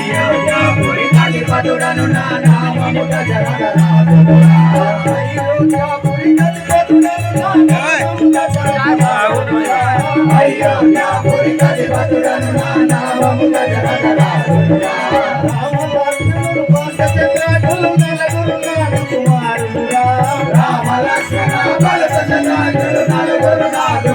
అయోధ్యాపురి అధిపతుడను నా నామము రామ లక్ష్మణ భరత శత్రుఘ్నులు నలుగురు నాదు